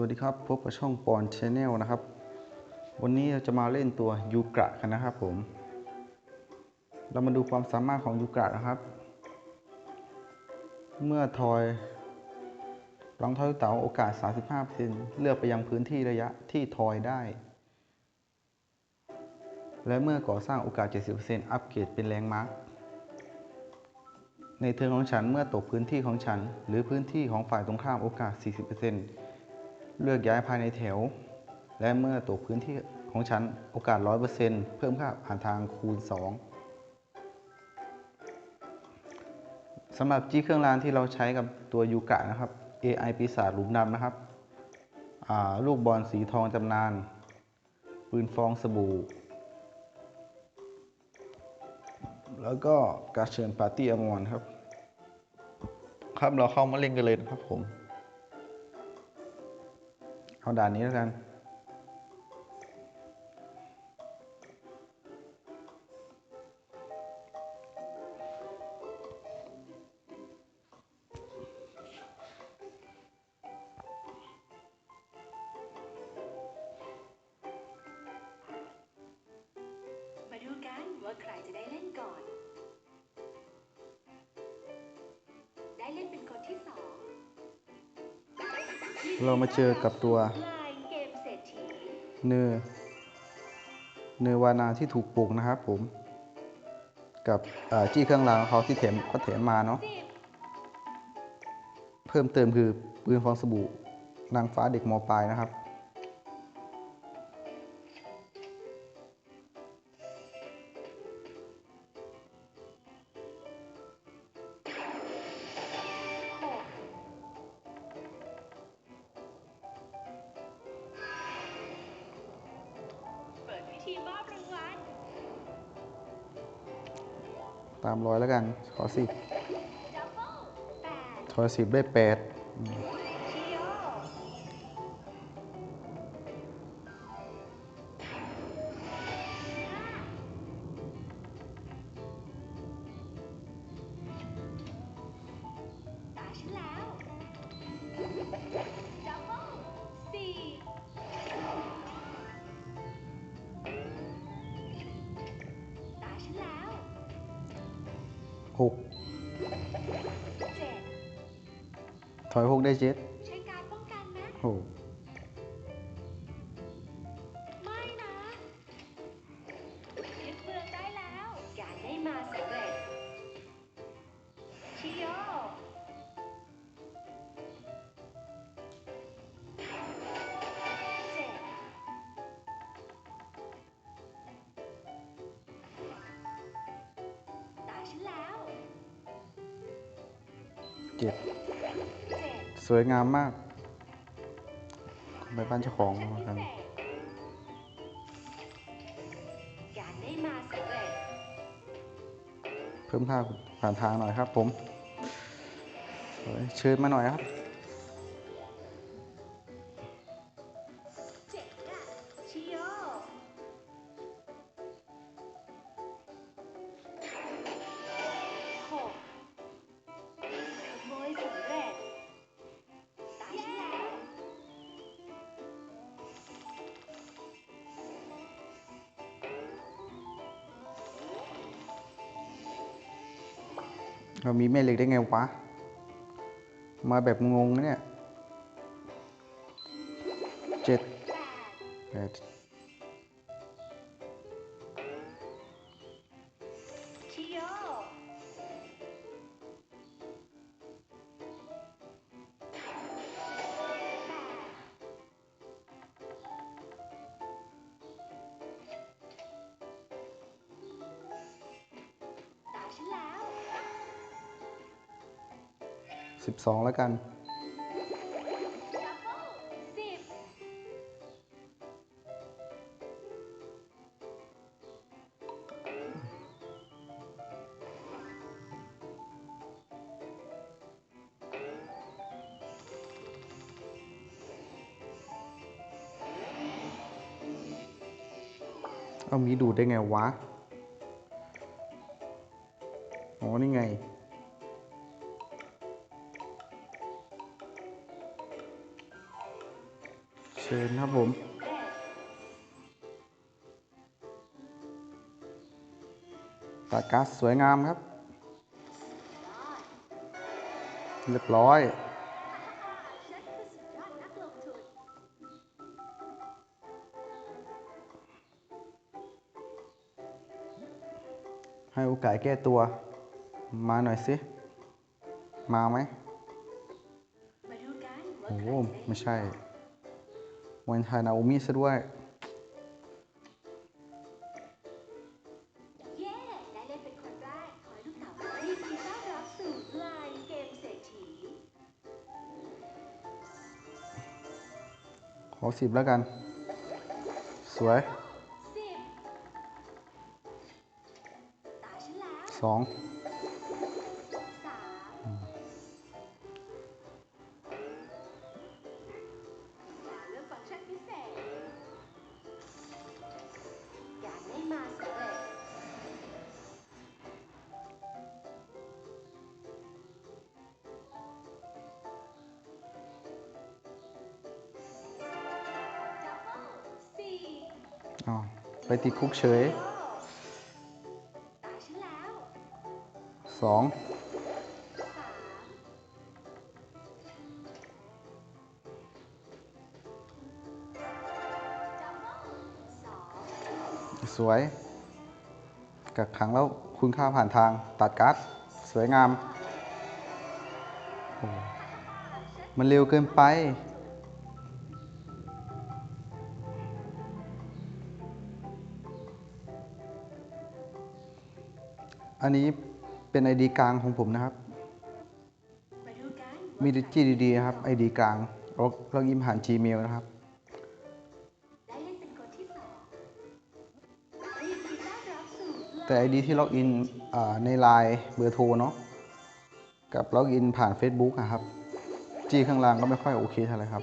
วัสดีครับ พบกับช่องปอนชาแนลนะครับ วันนี้เราจะมาเล่นตัวยูกระกันนะครับผม เรามาดูความสามารถของยูกระนะครับ เมื่อทอยหลังทอยลูกเต๋าโอกาส 35%เลือกไปยังพื้นที่ระยะที่ทอยได้ และเมื่อก่อสร้างโอกาส 70%อัปเกรดเป็นแรงมาร์กในเทิร์นของฉันเมื่อตกพื้นที่ของฉัน หรือพื้นที่ของฝ่ายตรงข้ามโอกาส 40% เลือกย้ายภายในแถว และเมื่อตกพื้นที่ของฉันโอกาส 100%เพิ่มค่าผ่านทางคูณ 2สำหรับจี้เครื่องรางที่เราใช้กับตัวยูกะนะครับ AI ปีศาจหลุมดำนะครับลูกบอลสีทองจำนาน ปืนฟองสบู่ แล้วก็การเชิญปาร์ตี้อมอนครับ ครับเราเข้ามาเล่นกันเลยนะครับผม เอาด่านนี้แล้วกัน มาดูกันว่าใครจะได้เล่นก่อน เรามาเจอกับตัวเนื้อเนอเนอวานาที่ถูกปลูกนะครับผม กับจี้เครื่องรางเขาที่แถมก็แถมมาเนาะเพิ่มเติมคือปืนฟองสบู่นางฟ้าเด็กมปลายนะครับ ตามร้อยแล้วกัน ขอสิบดับเบิลแปดทอยสิบได้แปดชิ ถอยหกได้เจ็ดใช้การป้องกันนะโอ้ เจ็ดเจ็ดสวยงามมาก ไปบ้านเจ้าของกันเพิ่มค่าผ่านทางหน่อยครับผมเฮ้ยเชิญมาหน่อยครับ เรามีแม่เหล็กได้ไงวะ มาแบบงงนะเนี่ยเจ็ดแปด 12 แล้วกัน เอามีดูดได้ไงวะ ชิญครับผมสำเร็จตัดการ์ดสวยงามครับยอดเรียบร้อยฉันคือสุดยอดนักลงทุนให้โอกาสแก้ตัว มาหน่อยสิ มาไหมมาดูกันว่าโอ้ใคโหรจะได้ไม่ใช่ วันไทยนาโอมิซะด้วยเย้ได้เล่นเป็นคนแรกขอให้ลูกเต๋ายินดีต้อนรับสู่ไลน์เกมเศรษฐีขอสิบแล้วกัน สวยสิบตาฉันแล้วสอง ไปติดคุกเฉยสองสวย กักขังแล้วคุณค่าผ่านทางตัดการ์ดสวยงาม มันเร็วเกินไป อันนี้เป็น ID กลางของผมนะครับมาดูกันมีดิจีดีๆนะครับ ID กลางล็อกล็อกอินผ่าน Gmail นะครับได้เล่นเป็นคนที่สอดีที่ล็อกอินอใน Line เบอร์โทรเนาะกับล็อกอินผ่าน Facebook อะครับจีข้างล่างก็ไม่ค่อยโอเคเท่าไหร่ครับ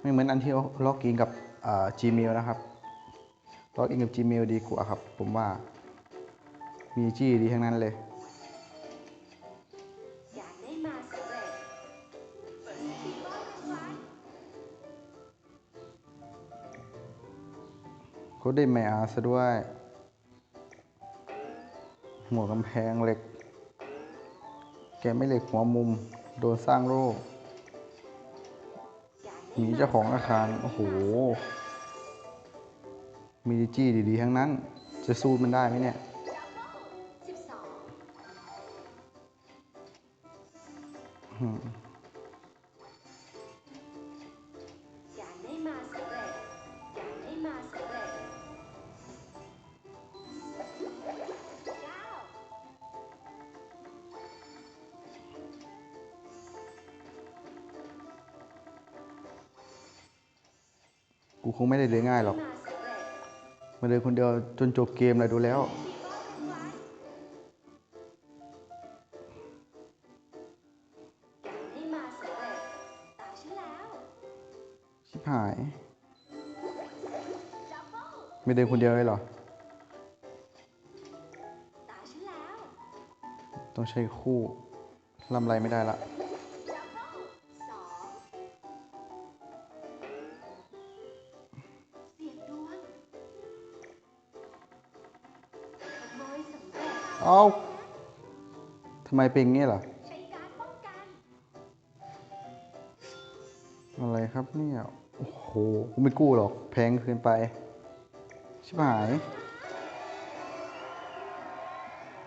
ไม่เหมือนอันที่ล็อกอินกับ Gmail นะครับล็อกอินกับ Gmail ดีกว่าครับ ผมว่า มีจี้ดีทั้งนั้นเลย อยากได้มาสำเร็จสีบ้านรางวัลเขาได้แมอาซะด้วย หัวกำแพงเหล็ก แกไม่เหล็กหัวมุม โดนสร้างโรคอยากได้มีเจ้าของอาคาร โอ้โหมีดีจี้ดีๆ ทั้งนั้น จะสู้มันได้ไหมเนี่ย อืมอยาได้มาสำเร็จอย่าได้มาสำเร็จเก้ากูคงไม่ได้เดินง่ายหรอก มาสำเร็จ มาเดินคนเดียวจนจบเกมเลยดูแล้ว ม่เดินคนเดียวเลยเหรอ ตาฉันแล้ว ต้องใช้คู่ลำไรไม่ได้ละดับเบิ้ลสองเสียงดวงขโมยสำเร็จเอาทำไมเป็นงี้ล่ะ ใช้การป้องกัน อะไรครับเนี่ย โอ้โหกูไม่กู้หรอก แพงเกินไป ชิบหาย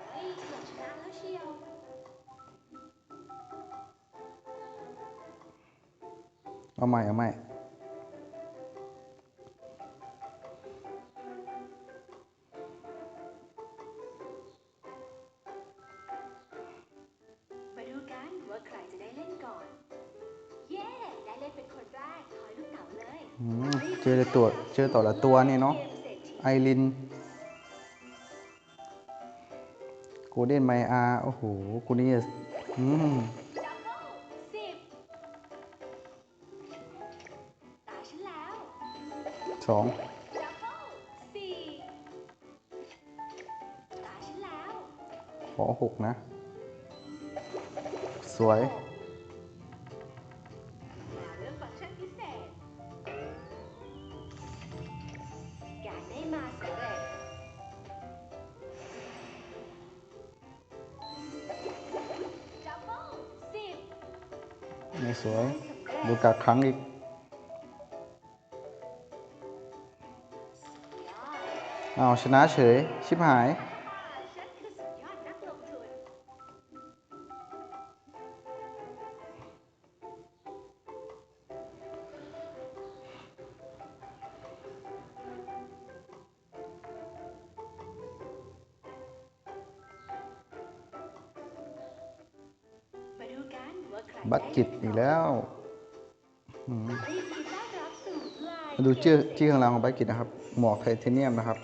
เฮ้ยเกือบชนะแล้วเชียวเอาใหม่ เอาใหม่ มาดูกันว่าใครจะได้เล่นก่อน เย้ ได้เล่นเป็นคนแรกขอให้ลูกเต๋าเลย อืม เจอแต่ตัว เจอต่อละตัวเนี่ยเนาะ เกมเศรษฐี ไอรินโกลเด้นไมอาโอ้โหคุณนี่อืมสองขอหกนะ สวย กักขังอีก เอาชนะเฉย ชิบหาย บัตจิตอีกแล้ว ดีต้อนรับสู่ไลน์มาดูชื่อของเราของบัตจิตนะครับ หมวกไทเทเนียมนะครับ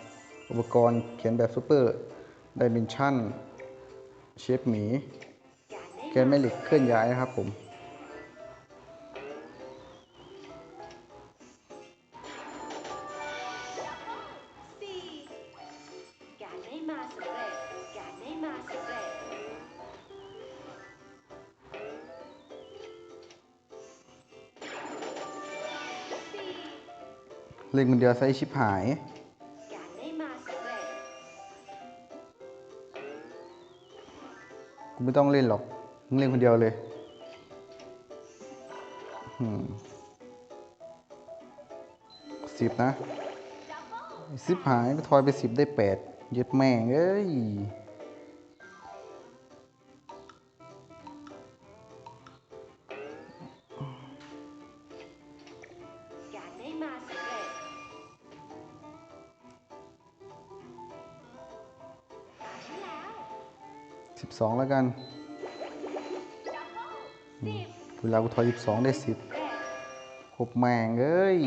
อุปกรณ์เขียนแบบซูเปอร์ดิเมนชั่น เชฟหมีแกนแม่เหล็กเคลื่อนย้ายนะครับผม เล่นคนเดียวไซส์ชิบหายกูไม่ต้องเล่นหรอก มึงเล่นคนเดียวเลยสิบนะสิบหายก็ทอยไปสิบได้แปดเย็ดแม่งเอ้ย สิบสองแล้วกันสิบเวลากูทอยสิบสองได้สิบเร็จครบแม่งเอ้ย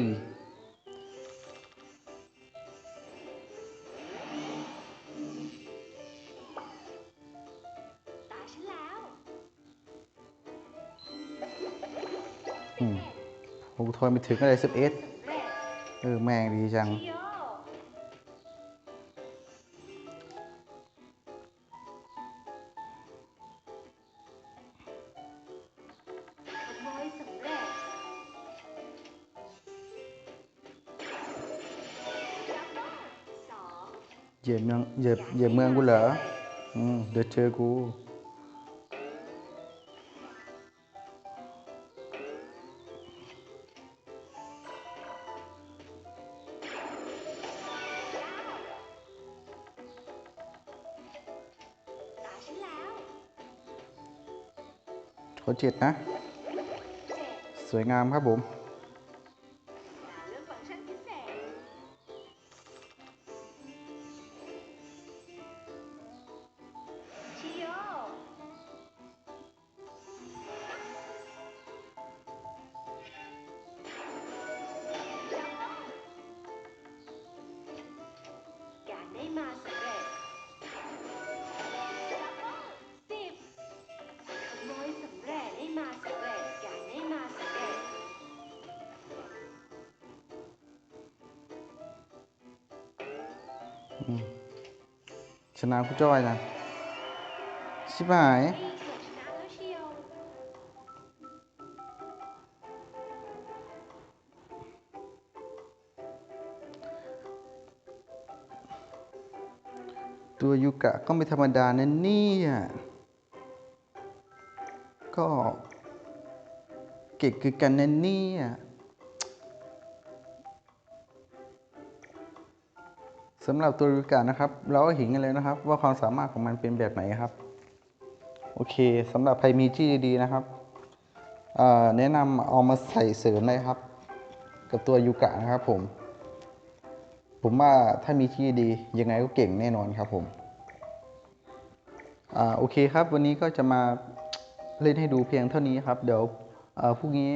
ตาฉันแล้วอืมพอกูทอยไม่ถึงอะไรสิบเอ็ดเร็จเออ แม่งดีจัง เหยียบเมืองเหยียบเหยียบเมืองกูเหรออืมเดี๋ยวเจอกูขอเจ็ดนะ สวยงามครับผม ชนะกูจ้อยนะ ชิบหายตัวยูกะก็ไม่ธรรมดานะเนี่ยก็เก่งคือกันนะเนี่ย สำหรับตัวยูกะนะครับ เราก็เห็นกันเลยนะครับ ว่าความสามารถของมันเป็นแบบไหนครับ โอเคสำหรับใครมีที่ดีๆนะครับแนะนำเอามาใส่เสริมเลยครับ กับตัวยูกะนะครับผม ผมว่าถ้ามีที่ดียังไงก็เก่งแน่นอนครับผมอ่าโอเคครับ วันนี้ก็จะมาเล่นให้ดูเพียงเท่านี้ครับ เดี๋ยวอ่อพรุ่งนี้